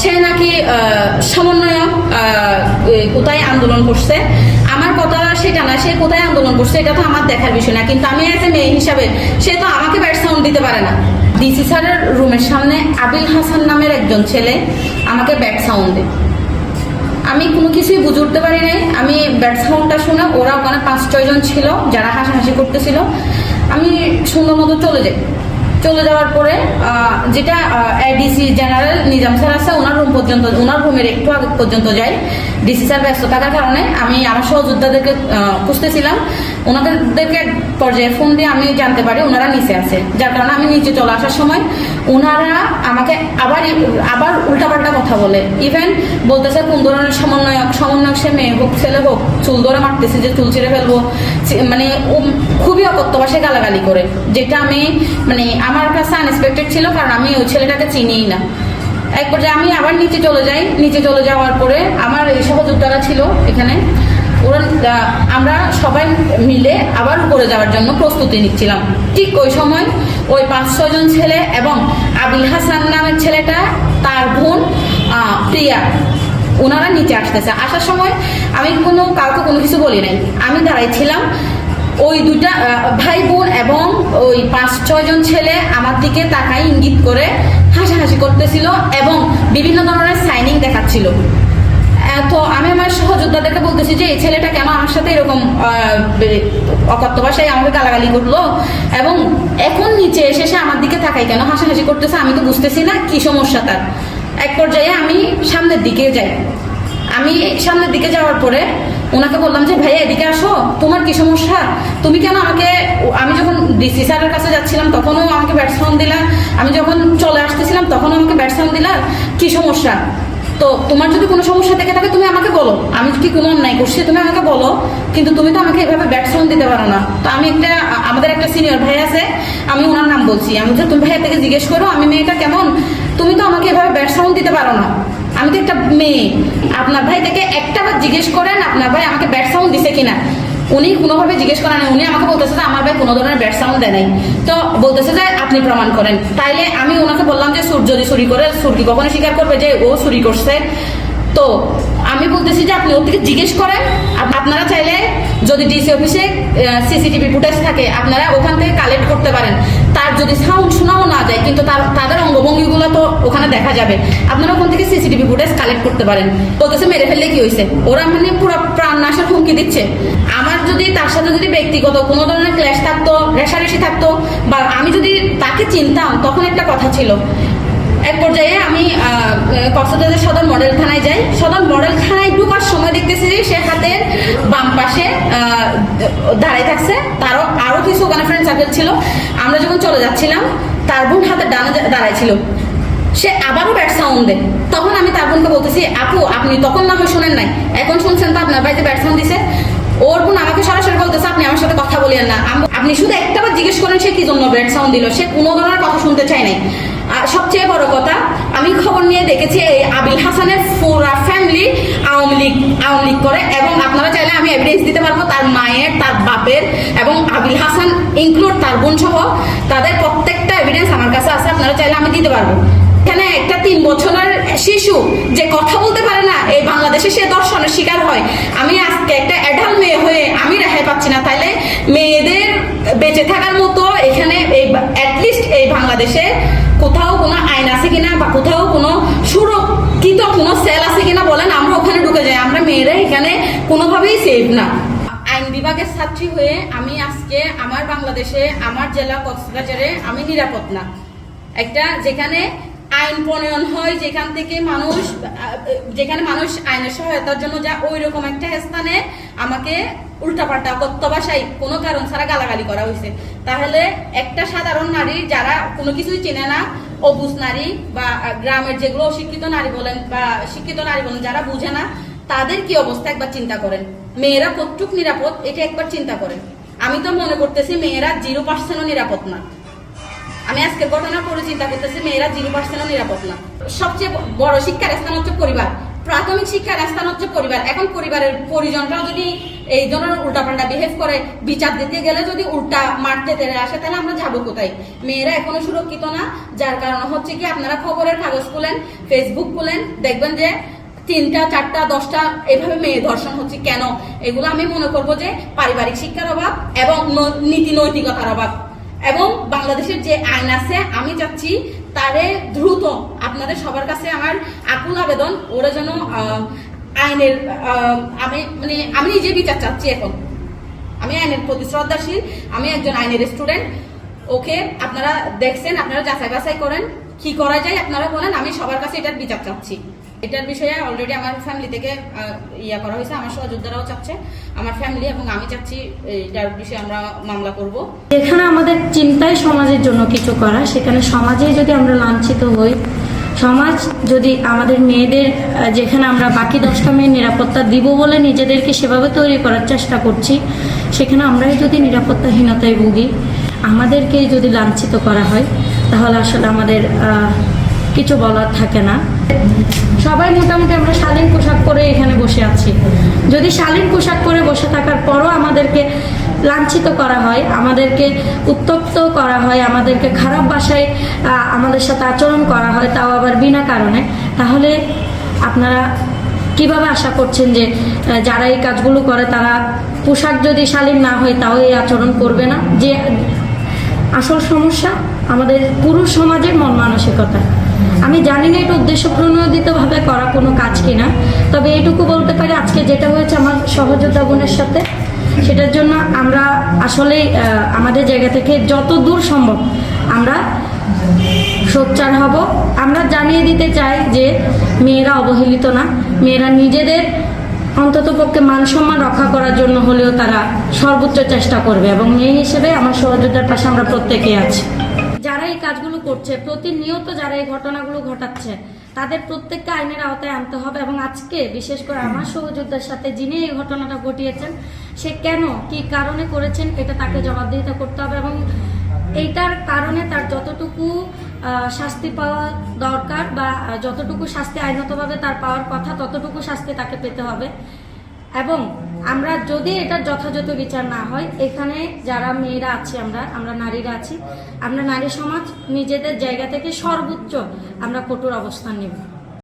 সে নাকি সমন্বয়ক কোথায় আন্দোলন করছে? আমার কথা সেটা না, সে কোথায় আন্দোলন করছে এটা তো আমার দেখার বিষয় না। কিন্তু আমি এজ এ মেয়ে হিসাবে, সে তো আমাকে ব্যাট সাউন্ড দিতে পারে না। ডিসি স্যারের রুমের সামনে আবিল হাসান নামের একজন ছেলে আমাকে ব্যাট সাউন্ড দেয়। আমি কোনো কিছুই বুঝে উঠতে পারি নাই। আমি ব্যাট সাউন্ডটা শুনে ওরা ওখানে পাঁচ ছয়জন ছিল যারা হাসাহাসি করতেছিল। আমি সুন্দর মতো চলে যাই। চলে যাওয়ার পরে যেটা এডিসি জেনারেল নিজাম স্যার আছে ওনার রুম পর্যন্ত ওনার রুমের একটু আগে পর্যন্ত যাই। ডিসি স্যার ব্যস্ত থাকার কারণে আমি আমার সহযোদ্ধাদেরকে খুঁজতেছিলাম। ওনাদেরকে পর্যায়ে ফোন দিয়ে আমি জানতে পারি ওনারা নিচে আছে। যার কারণে আমি নিচে চলে আসার সময় ওনারা আমাকে আবার আবার উল্টাপাল্টা কথা বলে। ইভেন বলতেছে, কোন ধরনের সমন্বয়ক সমন্বয়ক সে মেয়ে হোক, ছেলে হোক, চুল ধরে মারতেছে যে চুল ছিঁড়ে ফেলব। মানে খুবই ভাষায় গালাগালি করে। যেটা আমি মানে আমার কাছে আনএক্সপেক্টেড ছিল, কারণ আমি ওই ছেলেটাকে চিনিই না। এক পর্যায়ে আমি আবার নিচে চলে যাই। নিচে চলে যাওয়ার পরে আমার এই সহযোদ্ধারা ছিল এখানে। ওরা আমরা সবাই মিলে আবার উপরে যাওয়ার জন্য প্রস্তুতি নিচ্ছিলাম। ঠিক ওই সময় ওই পাঁচ ছজন ছেলে এবং আবিল হাসান নামের ছেলেটা, তার বোন প্রিয়া ওনারা নিচে আসতেছে। আসার সময় আমি কোনো, কাউকে কোনো কিছু বলি নাই। আমি দাঁড়াইছিলাম। ওই দুটা ভাই বোন এবং ওই পাঁচ ছয়জন ছেলে আমার দিকে তাকাই ইঙ্গিত করে, হাসাহাসি করতেছিল এবং বিভিন্ন ধরনের সাইনিং দেখাচ্ছিল। তো আমি আমার সহযোদ্ধাদেরকে বলতেছি যে, এই ছেলেটা কেন আমার সাথে এরকম অকথ্য ভাষায় আমাকে গালাগালি করল এবং এখন নিচে এসে সে আমার দিকে তাকাই কেন? হাসাহাসি করতেছে, আমি তো বুঝতেছি না কি সমস্যা তার। এক পর্যায়ে আমি সামনের দিকে যাই। আমি সামনের দিকে যাওয়ার পরে ওনাকে বললাম যে, ভাইয়া, এদিকে আসো। তোমার কি সমস্যা? তুমি কেন আমাকে আমি যখন ডিসি স্যারের কাছে যাচ্ছিলাম, তখনও আমাকে ব্যাটসম্যান দিলা। আমি যখন চলে আসতেছিলাম, তখনও আমাকে ব্যাটসম্যান দিলা। কি সমস্যা? তো তোমার যদি কোনো সমস্যা থেকে থাকে, তুমি আমাকে বলো। আমি কি কোনো অন্যায় করছি? তুমি আমাকে বলো। কিন্তু তুমি তো আমাকে এভাবে ব্যাটসম্যান দিতে পারো না। তো আমি একটা আমাদের একটা সিনিয়র ভাই আছে, আমি ওনার নাম বলছি। আমি তুমি ভাইয়া থেকে জিজ্ঞেস করো, আমি মেয়েটা কেমন? তুমি তো আমাকে এভাবে ব্যাটসম্যান দিতে পারো না। আমি তো একটা মেয়ে। আপনার ভাই থেকে একটা বার জিজ্ঞেস করেন, আপনার ভাই আমাকে ব্যাড সাউন্ড দিছে কিনা। উনি কোনোভাবে জিজ্ঞেস করেন উনি আমাকে বলতেছে যে আমার ভাই কোনো ধরনের ব্যাড সাউন্ড দেয় নাই। তো বলতেছে যে আপনি প্রমাণ করেন। তাইলে আমি ওনাকে বললাম যে সুর যদি চুরি করে সুর কি কখনো স্বীকার করবে যে ও চুরি করছে। তো আমি বলতেছি যে আপনি ওর থেকে জিজ্ঞেস করেন। আপনারা চাইলে যদি ডিসি অফিসে সিসিটিভি ফুটেজ থাকে, আপনারা ওখান থেকে কালেক্ট করতে পারেন। তার যদি সাউন্ড শোনাও না যায়, কিন্তু তার, তাদের অঙ্গভঙ্গিগুলো তো ওখানে দেখা যাবে। আপনারা ওখান থেকে সিসিটিভি ফুটেজ কালেক্ট করতে পারেন। বলতেছে, মেরে ফেললে কি হয়েছে ওরা মানে পুরো প্রাণ নাশের হুমকি দিচ্ছে। আমার যদি, তার সাথে যদি ব্যক্তিগত কোনো ধরনের ক্ল্যাশ থাকতো, রেশারেশি থাকতো, বা আমি যদি তাকে চিনতাম, তখন একটা কথা ছিল। এক পর্যায়ে আমি কক্সবাজার সদর মডেল থানায় যাই। সদর মডেল থানায় ঢুকার সময় দেখতেছি যে সে হাতের বাম পাশে দাঁড়ায় থাকছে। তারও আরও কিছু ওখানে ফ্রেন্ড সার্কেল ছিল। আমরা যখন চলে যাচ্ছিলাম, তার বোন হাতের ডানে দাঁড়ায় ছিল সে আবারও ব্যাট সাউন্ড দেয়। তখন আমি তার বোনকে বলতেছি, আপু, আপনি তখন না হয় শোনেন নাই। এখন শুনছেন তো আপনার বাড়িতে ব্যাট সাউন্ড দিছে। ওর বোন আমাকে সরাসরি বলতেছে, আপনি আমার সাথে কথা বলিয়েন না। আপনি শুধু একটাবার জিজ্ঞেস করেন সে কি জন্য ব্যাট সাউন্ড দিল। সে কোনো ধরনের কথা শুনতে চায় নাই। আর সবচেয়ে বড় কথা, আমি খবর নিয়ে দেখেছি এই আবিল হাসানের পুরা ফ্যামিলি আওয়ামী লীগ আওয়ামী লীগ করে এবং আমি এভিডেন্স দিতে পারব, তার মায়ের, তার বাপের এবং আবিল হাসান ইনক্লুড তার বোন সহ তাদের প্রত্যেকটা এভিডেন্স আমার কাছে আছে, আপনারা চাইলে আমি দিতে পারব। এখানে একটা তিন বছরের শিশু যে কথা বলতে পারে না, এই বাংলাদেশে সে দর্শনের শিকার হয়। আমি আজকে একটা অ্যাডাল্ট মেয়ে হয়ে আমি রেহাই পাচ্ছি না, তাইলে মেয়েদের বেঁচে থাকার মতো এখানে এই অ্যাটলিস্ট এই বাংলাদেশে কোথাও কোনো আইন আছে কিনা বা কোথাও কোনো সুরক্ষিত কোনো সেল আছে কিনা বলেন আমরা ওখানে ঢুকে যাই আমরা মেয়েরা এখানে কোনোভাবেই না। আইন বিভাগের ছাত্রী হয়ে আমি আজকে আমার বাংলাদেশে, আমার জেলা কক্সবাজারে আমি নিরাপদ না। একটা যেখানে আইন প্রণয়ন হয়, যেখান থেকে মানুষ, যেখানে মানুষ আইনের সহায়তার জন্য যা ওই রকম একটা স্থানে আমাকে উল্টাপাল্টা ভাষায় কোনো কারণ ছাড়া গালাগালি করা হয়েছে। তাহলে একটা সাধারণ নারী যারা কোনো কিছুই চেনে না, অবুজ নারী বা গ্রামের যেগুলো অশিক্ষিত নারী বলেন বা শিক্ষিত নারী বলেন, যারা বুঝে না, তাদের কি অবস্থা একবার চিন্তা করেন। মেয়েরা কতটুক নিরাপদ, এটা একবার চিন্তা করেন। আমি তো মনে করতেছি মেয়েরা জিরো পার্সেন্টও নিরাপদ না। আমি আজকে ঘটনা পরে চিন্তা করতেছি মেয়েরা জিরো পার্সেন্টও নিরাপদ না। সবচেয়ে বড় শিক্ষার স্থান হচ্ছে পরিবার। প্রাথমিক শিক্ষার স্থান হচ্ছে পরিবার। এখন পরিবারের পরিজনরাও যদি এই ধরনের উল্টাপাল্টা বিহেভ করে, বিচার দিতে গেলে যদি উল্টা মারতে তেড়ে আসে, তাহলে আমরা যাব কোথায়? মেয়েরা এখনও সুরক্ষিত না, যার কারণে হচ্ছে কি আপনারা খবরের কাগজ খুলেন ফেসবুক খুলেন, দেখবেন যে তিনটা, চারটা, দশটা, এভাবে মেয়ে ধর্ষণ হচ্ছে কেন? এগুলো আমি মনে করব যে পারিবারিক শিক্ষার অভাব এবং নীতি নৈতিকতার অভাব। এবং বাংলাদেশের যে আইন আছে, আমি চাচ্ছি তারে দ্রুত আপনাদের সবার কাছে আমার আকুল আবেদন, ওরা যেন আইনের আমি মানে আমি নিজে বিচার চাচ্ছি এখন। আমি আইনের প্রতি শ্রদ্ধাশীল, আমি একজন আইনের স্টুডেন্ট। ওকে আপনারা দেখছেন, আপনারা যাচাই বাছাই করেন, কি করা যায় আপনারা বলেন, আমি সবার কাছে এটার বিচার চাচ্ছি। এটার বিষয়ে অলরেডি আমার ফ্যামিলি থেকে ইয়া করা হয়েছে, আমার সহযোদ্ধারাও চাচ্ছে। আমার ফ্যামিলি এবং আমি চাচ্ছি এটার বিষয়ে আমরা মামলা করব। যেখানে আমাদের চিন্তায় সমাজের জন্য কিছু করা, সেখানে সমাজে যদি আমরা লাঞ্ছিত হই, সমাজ যদি আমাদের মেয়েদের যেখানে আমরা বাকি দশটা মেয়ের নিরাপত্তা দিব বলে নিজেদেরকে সেভাবে তৈরি করার চেষ্টা করছি, সেখানে আমরাই যদি নিরাপত্তাহীনতায় ভুগি, আমাদেরকেই যদি লাঞ্ছিত করা হয়, তাহলে আসলে আমাদের কিছু বলার থাকে না। সবাই মোটামুটি আমরা শালীন পোশাক পরে এখানে বসে আছি। যদি শালীন পোশাক পরে বসে থাকার পরও আমাদেরকে লাঞ্ছিত করা হয়, আমাদেরকে উত্তপ্ত করা হয়, আমাদেরকে খারাপ বাসায় আমাদের সাথে আচরণ করা হয় তাও আবার বিনা কারণে, তাহলে আপনারা কীভাবে আশা করছেন যে যারা এই কাজগুলো করে তারা পোশাক যদি শালীন না হয় তাও এই আচরণ করবে না? যে আসল সমস্যা আমাদের পুরুষ সমাজের মন মানসিকতা। আমি জানি না এটা উদ্দেশ্য প্রণোদিতভাবে করা কোনো কাজ কিনা তবে এইটুকু বলতে পারি আজকে যেটা হয়েছে আমার সহযোদ্ধা বোনের সাথে সেটার জন্য আমরা আসলেই আহ, আমাদের জায়গা থেকে যত দূর সম্ভব আমরা সোচ্চার হব। আমরা জানিয়ে দিতে চাই যে মেয়েরা অবহেলিত না মেয়েরা নিজেদের অন্তত পক্ষে মান সম্মান রক্ষা করার জন্য হলেও তারা সর্বোচ্চ চেষ্টা করবে এবং মেয়ে হিসেবে আমার সহযোদ্ধার পাশে আমরা প্রত্যেকেই আছি। যারা এই কাজগুলো করছে, প্রতিনিয়ত যারা এই ঘটনাগুলো ঘটাচ্ছে, তাদের প্রত্যেককে আইনের আওতায় আনতে হবে এবং আজকে বিশেষ করে আমার সহযোদ্ধার সাথে যিনি এই ঘটনাটা ঘটিয়েছেন, সে কেন, কি কারণে করেছেন, এটা তাকে জবাবদিহিতা করতে হবে এবং এইটার কারণে তার যতটুকু শাস্তি পাওয়া দরকার বা যতটুকু শাস্তি আইনতভাবে তার পাওয়ার কথা, ততটুকু শাস্তি তাকে পেতে হবে। এবং আমরা যদি এটা যথাযথ বিচার না হয়, এখানে যারা মেয়েরা আছি আমরা আমরা নারীরা আছি, আমরা নারী সমাজ নিজেদের জায়গা থেকে সর্বোচ্চ আমরা কঠোর অবস্থান নেব।